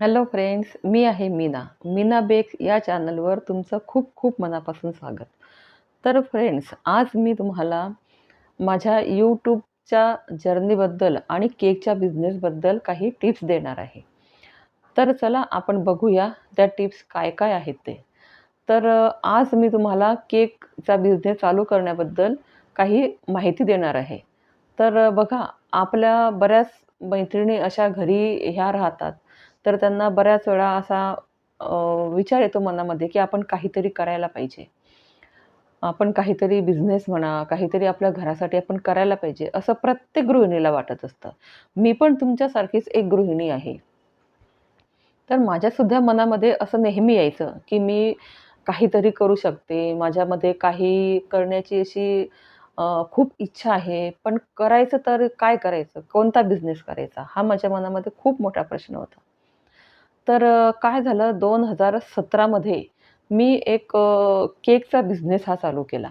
Hello friends मी आहे Meena. Meena bakes या चॅनलवर तुमचं खूप खूप मनापासून स्वागत. तर फ्रेंड्स आज मी तुम्हाला माझ्या यूट्यूबच्या जर्नीबद्दल आणि केकच्या बिझनेसबद्दल काही टिप्स देणार आहे. तर चला आपण बघूया त्या टिप्स काय काय आहेत ते. तर आज मी तुम्हाला केकचा बिझनेस चालू करण्याबद्दल काही माहिती देणार आहे. तर बघा आपल्या बऱ्याच मैत्रिणी अशा घरी ह्या राहतात. तर त्यांना बऱ्याच वेळा असा विचार येतो मनामध्ये की आपण काहीतरी करायला पाहिजे. आपण काहीतरी बिझनेस म्हणा काहीतरी आपल्या घरासाठी आपण करायला पाहिजे असं प्रत्येक गृहिणीला वाटत असतं. मी पण तुमच्यासारखीच एक गृहिणी आहे. तर माझ्यासुद्धा मनामध्ये असं नेहमी यायचं की मी काहीतरी करू शकते. माझ्यामध्ये काही करण्याची अशी खूप इच्छा आहे. पण करायचं तर काय करायचं? कोणता बिझनेस करायचा? हा माझ्या मनामध्ये खूप मोठा प्रश्न होता. तर काय झालं? दोन हजार सतरामध्ये मी एक केकचा बिझनेस हा चालू केला.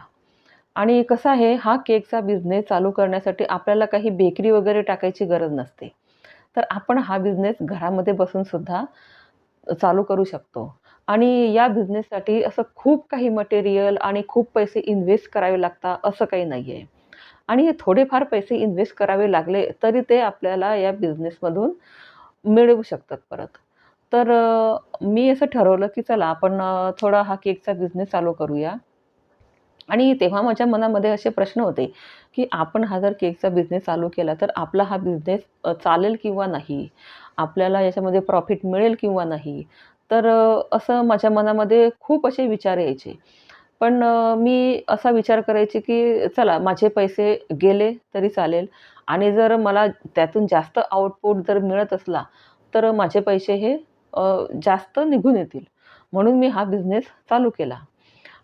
आणि कसं आहे हा केकचा बिझनेस चालू करण्यासाठी आपल्याला काही बेकरी वगैरे टाकायची गरज नसते. तर आपण हा बिझनेस घरामध्ये बसून सुद्धा चालू करू शकतो. आणि या बिझनेससाठी असं खूप काही मटेरियल आणि खूप पैसे इन्व्हेस्ट करावे लागतात असं काही नाही आहे आणि हे थोडेफार पैसे इन्व्हेस्ट करावे लागले तरी ते आपल्याला या बिझनेसमधून मिळवू शकतात परत. तर मी असं ठरवलं की चला आपण थोडा हा केकचा बिझनेस चालू करूया. आणि तेव्हा माझ्या मनामध्ये असे प्रश्न होते की आपण हा जर केकचा बिझनेस चालू केला तर आपला हा बिझनेस चालेल किंवा नाही? आपल्याला याच्यामध्ये प्रॉफिट मिळेल किंवा नाही? तर असं माझ्या मनामध्ये खूप असे विचार यायचे. पण मी असा विचार करायचे की चला माझे पैसे गेले तरी चालेल. आणि जर मला त्यातून जास्त आउटपुट जर मिळत असला तर माझे पैसे हे जास्त निघून येतील. म्हणून मी हा बिझनेस चालू केला.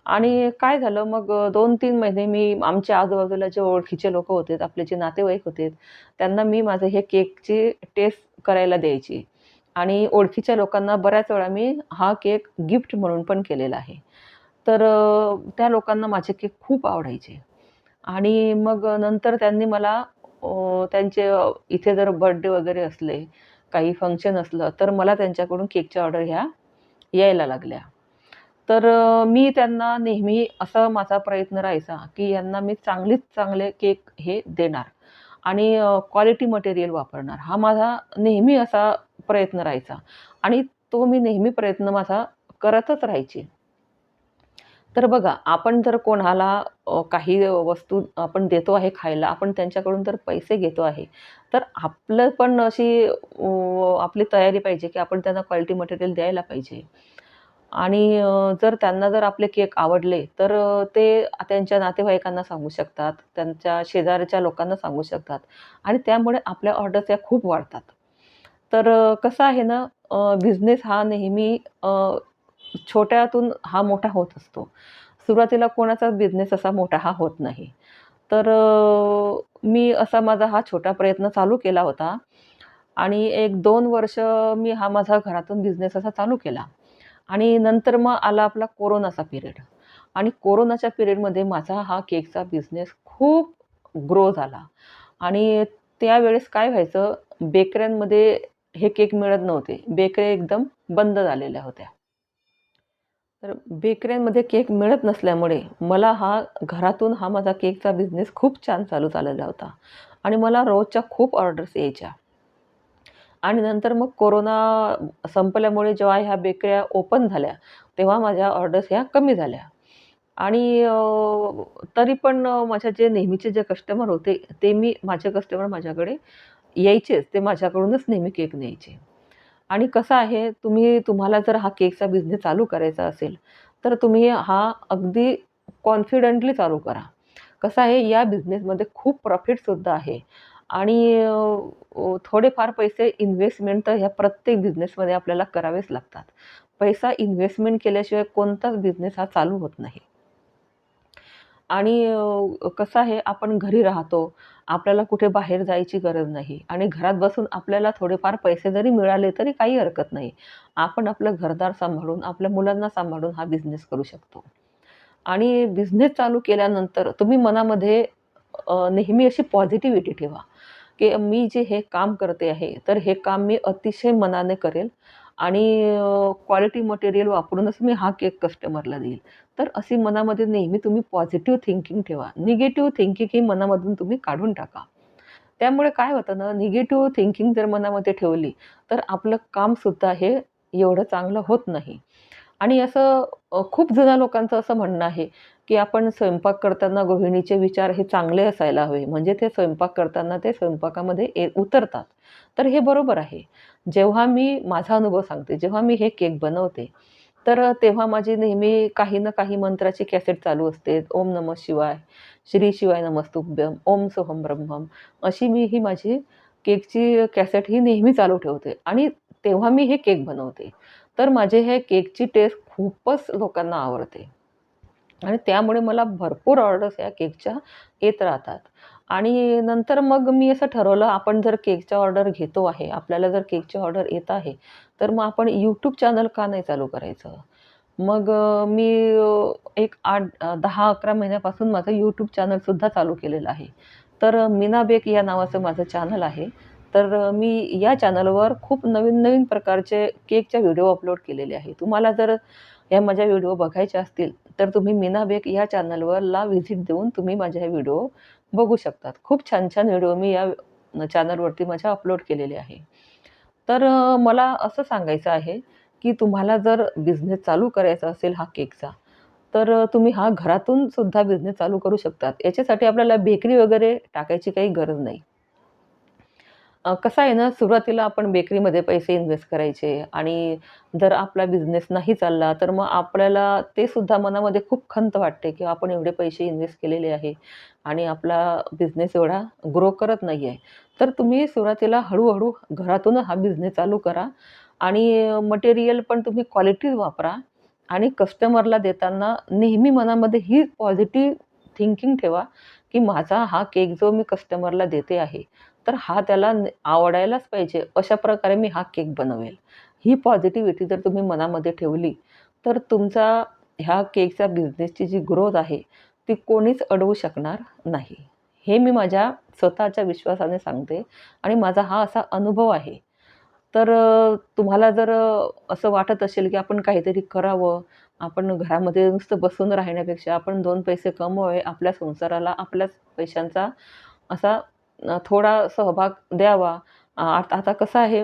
आणि काय झालं मग दोन तीन महिने मी आमच्या आजूबाजूला जे ओळखीचे लोक होते, आपले जे नातेवाईक होते, त्यांना मी माझं हे केकची टेस्ट करायला द्यायची. आणि ओळखीच्या लोकांना बऱ्याच वेळा मी हा केक गिफ्ट म्हणून पण केलेला आहे. तर त्या लोकांना माझे केक खूप आवडायचे. आणि मग नंतर त्यांनी मला त्यांचे इथे जर बर्थडे वगैरे असले, काही फंक्शन असलं, तर मला त्यांच्याकडून केकच्या ऑर्डर ह्या यायला लागल्या. तर मी त्यांना नेहमी असा माझा प्रयत्न राहायचा, की यांना मी चांगलीच चांगले केक हे देणार आणि क्वालिटी मटेरियल वापरणार. हा माझा नेहमी असा प्रयत्न राहायचा आणि तो मी नेहमी प्रयत्न माझा करतच राहायची तर बघा, आपण जर कोणाला काही वस्तू आपण देतो आहे खायला, आपण त्यांच्याकडून जर पैसे घेतो आहे, तर आपलं पण अशी आपली तयारी पाहिजे, की आपण त्यांना क्वालिटी मटेरियल द्यायला पाहिजे. आणि जर त्यांना जर आपले केक आवडले, तर ते त्यांच्या नातेवाईकांना सांगू शकतात, त्यांच्या शेजारच्या लोकांना सांगू शकतात आणि त्यामुळे आपल्या ऑर्डर्स या खूप वाढतात. तर कसं आहे ना, बिझनेस हा नेहमी छोट्यातून हा मोठा होत असतो. सुरुवातीला कोणाचाच बिझनेस असा मोठा हा होत नाही. तर मी असा माझा हा छोटा प्रयत्न चालू केला होता आणि 1-2 वर्ष मी हा माझा घरातून बिझनेस असा चालू केला. आणि नंतर मग आला आपला कोरोनाचा पिरियड आणि कोरोनाच्या पिरियडमध्ये माझा हा केकचा बिझनेस खूप ग्रो झाला आणि त्यावेळेस काय व्हायचं बेकऱ्यांमध्ये हे केक मिळत नव्हते. बेकऱ्या एकदम बंद झालेल्या होत्या. तर बेकऱ्यांमध्ये केक मिळत नसल्यामुळे मला हा घरातून हा माझा केकचा बिझनेस खूप छान चालू झालेला होता आणि मला रोजच्या खूप ऑर्डर्स यायच्या. आणि नंतर मग कोरोना संपल्यामुळे जेव्हा ह्या बेकऱ्या ओपन झाल्या, तेव्हा माझ्या ऑर्डर्स ह्या कमी झाल्या. आणि तरी पण माझ्या जे नेहमीचे जे कस्टमर होते, ते मी माझे कस्टमर माझ्याकडे यायचेच. ते माझ्याकडूनच नेहमी केक न्यायचे. आणि कसं आहे, तुम्ही तुम्हाला जर हा केकचा बिझनेस चालू करायचा असेल, तर तुम्ही हा अगदी कॉन्फिडंटली चालू करा. कसं आहे, या बिझनेसमध्ये खूप प्रॉफिटसुद्धा आहे आणि थोडेफार पैसे इन्व्हेस्टमेंट तर ह्या प्रत्येक बिझनेसमध्ये आपल्याला करावेच लागतात. पैसा इन्व्हेस्टमेंट केल्याशिवाय कोणताच बिझनेस हा चालू होत नाही. आणि कसं आहे आपण घरी राहतो. आपल्याला कुठे बाहेर जायची गरज नाही आणि घरात बसून आपल्याला थोडेफार पैसे जरी मिळाले तरी काही हरकत नाही. आपण आपलं घरदार सांभाळून, आपल्या मुलांना सांभाळून हा बिझनेस करू शकतो. आणि बिझनेस चालू केल्यानंतर तुम्ही मनामध्ये नेहमी अशी पॉझिटिव्हिटी ठेवा, की मी जे हे काम करते आहे, तर हे काम मी अतिशय मनाने करेल आणि क्वालिटी मटेरियल वापरूनच मी हा केक कस्टमरला देईल. तर अशी मनामध्ये नेहमी तुम्ही पॉझिटिव्ह थिंकिंग ठेवा. निगेटिव्ह थिंकिंग ही मनामधून तुम्ही काढून टाका. त्यामुळे काय होतं ना निगेटिव्ह थिंकिंग जर मनामध्ये ठेवली तर आपलं कामसुद्धा हे एवढं चांगलं होत नाही. आणि असं खूप जुन्या लोकांचं असं म्हणणं आहे की आपण स्वयंपाक करताना गृहिणीचे विचार हे चांगले असायला हवे. म्हणजे ते स्वयंपाक करताना ते स्वयंपाकामध्ये ए उतरतात. तर हे बरोबर आहे. जेव्हा मी माझा अनुभव सांगते जेव्हा मी हे केक बनवते तर तेव्हा माझी नेहमी काही ना काही मंत्राची कॅसेट चालू असते. ओम नमः शिवाय श्री शिवाय नमस्तुभ्यम ओम सोहम ब्रह्मम अशी मी ही माझी केकची कॅसेट ही नेहमी चालू ठेवते. आणि तेव्हा मी हे केक बनवते. तर माझे हे केकची टेस्ट खूपच लोकांना आवडते. आणि त्यामुळे मला भरपूर ऑर्डर्स या केकच्या येत राहतात. आणि नंतर मग मी असं ठरवलं आपण जर केकच्या ऑर्डर घेतो आहे आपल्याला जर केकची ऑर्डर येत आहे तर मग आपण यूट्यूब चॅनल का नाही चालू करायचं? मग मी एक आठ दहा अकरा महिन्यापासून माझं यूट्यूब चॅनलसुद्धा चालू केलेलं आहे. तर मीना बेक या नावाचं माझं चॅनल आहे. तर मी या चॅनलवर खूप नवीन नवीन प्रकारचे केकच्या व्हिडिओ अपलोड केलेले आहे तुम्हाला जर या माझ्या व्हिडिओ बघायचे असतील तर तुम्ही मीना बेक या चॅनलवर ला व्हिजिट देऊन तुम्ही माझ्या हे व्हिडिओ बघू शकतात. खूप छान छान व्हिडिओ मी या चॅनलवरती माझ्या अपलोड केलेले आहे. तर मला असं सांगायचं आहे की तुम्हाला जर बिझनेस चालू करायचा असेल हा केकचा तर तुम्ही हा घरातून सुद्धा बिझनेस चालू करू शकतात. याच्यासाठी आपल्याला बेकरी वगैरे टाकायची काही गरज नाही. कसं आहे ना सुरुवातीला आपण बेकरीमध्ये पैसे इन्व्हेस्ट करायचे आणि जर आपला बिझनेस नाही चालला तर मग आपल्याला ते सुद्धा मनामध्ये खूप खंत वाटते की आपण एवढे पैसे इन्व्हेस्ट केलेले आहे आणि आपला बिझनेस एवढा ग्रो करत नाही आहे तर तुम्ही सुरुवातीला हळूहळू घरातून हा बिझनेस चालू करा आणि मटेरियल पण तुम्ही क्वालिटीज वापरा आणि कस्टमरला देताना नेहमी मनामध्ये ही पॉझिटिव्ह थिंकिंग ठेवा की माझा हा केक जो मी कस्टमरला देते आहे तर हा त्याला आवडायलाच पाहिजे. अशा प्रकारे मी हा केक बनवेल. ही पॉझिटिव्हिटी जर तुम्ही मनामध्ये ठेवली तर तुमचा ह्या केकच्या बिझनेसची जी ग्रोथ आहे ती कोणीच अडवू शकणार नाही. हे मी माझ्या स्वतःच्या विश्वासाने सांगते आणि माझा हा असा अनुभव आहे. तर तुम्हाला जर असं वाटत असेल की आपण काहीतरी करावं आपण घरामध्ये नुसतं बसून राहण्यापेक्षा आपण दोन पैसे कमवावे आपल्या संसाराला आपल्याच पैशांचा असा थोडा सहभाग द्यावा. आता आता कसं आहे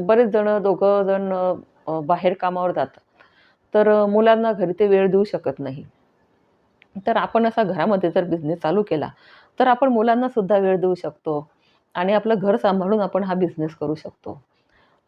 बरेच जण दोघं जण बाहेर कामावर जातात. तर मुलांना घरी ते वेळ देऊ शकत नाही. तर आपण असा घरामध्ये जर बिझनेस चालू केला तर आपण मुलांना सुद्धा वेळ देऊ शकतो. आणि आपलं घर सांभाळून आपण हा बिझनेस करू शकतो.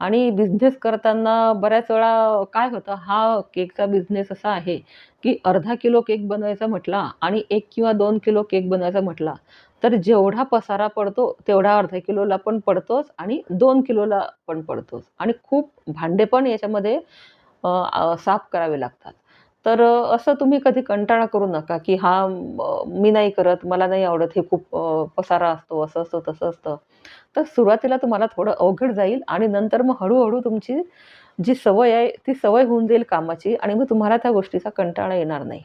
आणि बिझनेस करताना बऱ्याच वेळा काय होतं हा केकचा बिझनेस असा आहे की अर्धा किलो केक बनवायचा म्हटला आणि एक किंवा दोन किलो केक बनवायचा म्हटला तर जेवढा पसारा पडतो तेवढा अर्धा किलोला पण पडतोच आणि दोन किलोला पण पडतोच. आणि खूप भांडे पण याच्यामध्ये साफ करावे लागतात. तर असं तुम्ही कधी कंटाळा करू नका की हा मी नाही करत मला नाही आवडत हे खूप पसारा असतो असं असतं तसं असतं. तर सुरुवातीला तुम्हाला थोडं अवघड जाईल आणि नंतर मग हळूहळू तुमची जी सवय आहे ती सवय होऊन जाईल कामाची आणि मग तुम्हाला त्या गोष्टीचा कंटाळा येणार नाही.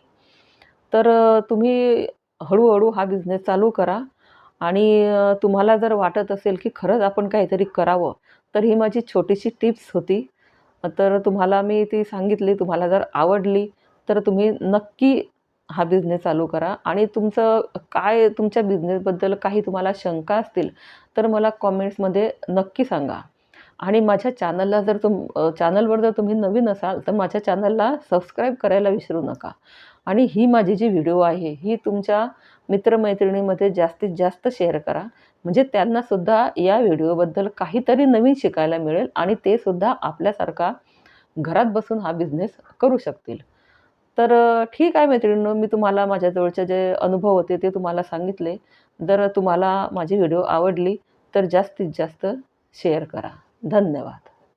तर तुम्ही हळूहळू हा बिझनेस चालू करा आणि तुम्हाला जर वाटत असेल की खरंच आपण काहीतरी करावं तर ही माझी छोटीशी टिप्स होती. तर तुम्हाला मी ती सांगितली तुम्हाला जर आवडली तर तुम्ही नक्की हा बिझनेस चालू करा. आणि तुमचं काय तुमच्या बिझनेसबद्दल काही तुम्हाला शंका असतील तर मला कॉमेंट्समध्ये नक्की सांगा. आणि माझ्या चॅनलला जर तुम चॅनलवर जर तुम्ही नवीन असाल तर माझ्या चॅनलला सबस्क्राईब करायला विसरू नका. आणि ही माझी जी व्हिडिओ आहे ही तुमच्या मित्रमैत्रिणीमध्ये जास्तीत जास्त शेअर करा. म्हणजे त्यांनासुद्धा या व्हिडिओबद्दल काहीतरी नवीन शिकायला मिळेल आणि ते सुद्धा आपल्यासारखा घरात बसून हा बिझनेस करू शकतील. तर अ, ठीक आहे मैत्रिणींनो मी तुम्हाला माझ्या जवळचे जे अनुभव होते ते तुम्हाला सांगितले. जर तुम्हाला माझी व्हिडिओ आवडली तर जास्तीत जास्त शेअर करा. धन्यवाद.